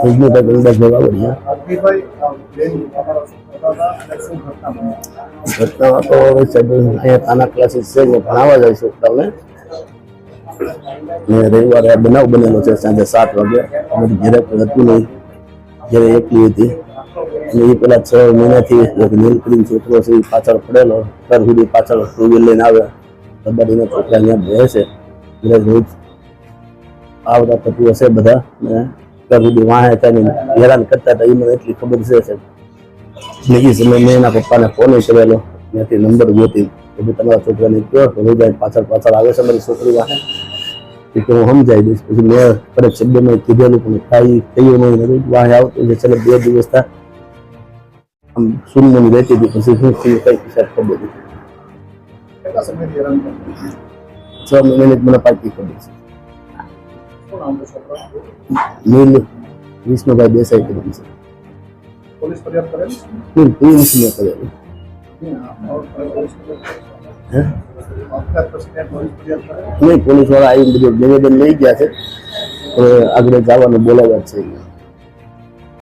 કોઈ ન બગડે જવા બડી ભાઈ ભાઈ પેન ઓપરેશન કરતા હતા અને સબ કરતા હતા કરતા તો સબ હે તના ક્લાસિસ સે બનાવા જોઈશું તમને મે રવિવારે બનાવ બનેલો છે સાંજે 7 વાગે અમારી ઘરે પરતની જે એપીએ થી જે પેલા 6 મહિનાથી એક મેલ કરીને છો તોથી પાછળ પડેલો તરબી પાછળ તો લઈને આવે તો બધી નો કોકરાયા ભય છે એ રોજ આવતા થતું હશે બધા ને ત્યાં સુધી વાહે થઈને હેરાન કરતા હતા એ મને એટલી ખબર છે સાહેબ બીજી સમય મેં એના પપ્પાને ફોન કરેલો ત્યાંથી નંબર ગોતી કે ભાઈ તમારા છોકરાને કહો કે ભાઈ જાય પાછળ પાછળ આવે છે મારી છોકરી વાહે એ તો હું સમજાઈ દઈશ પછી મેં કડક શબ્દમાં કીધેલું પણ કાંઈ થયું નહીં વાહે આવતો જે છેલ્લે બે દિવસ થયા આમ શૂન્યની રહેતી હતી પછી શું થયું કઈ હિસાબ ખબર નથી છ મહિનાની મને પાકી ખબર છે નીલ વિષ્ણુભાઈ દેસાઈ કરીને છે પોલીસ ફરિયાદ કરેલી નહીં પોલીસને કરેલી નહીં પોલીસ વાળા આવી બધું નિવેદન લઈ ગયા છે આગળ જવાનું બોલાવ્યા છે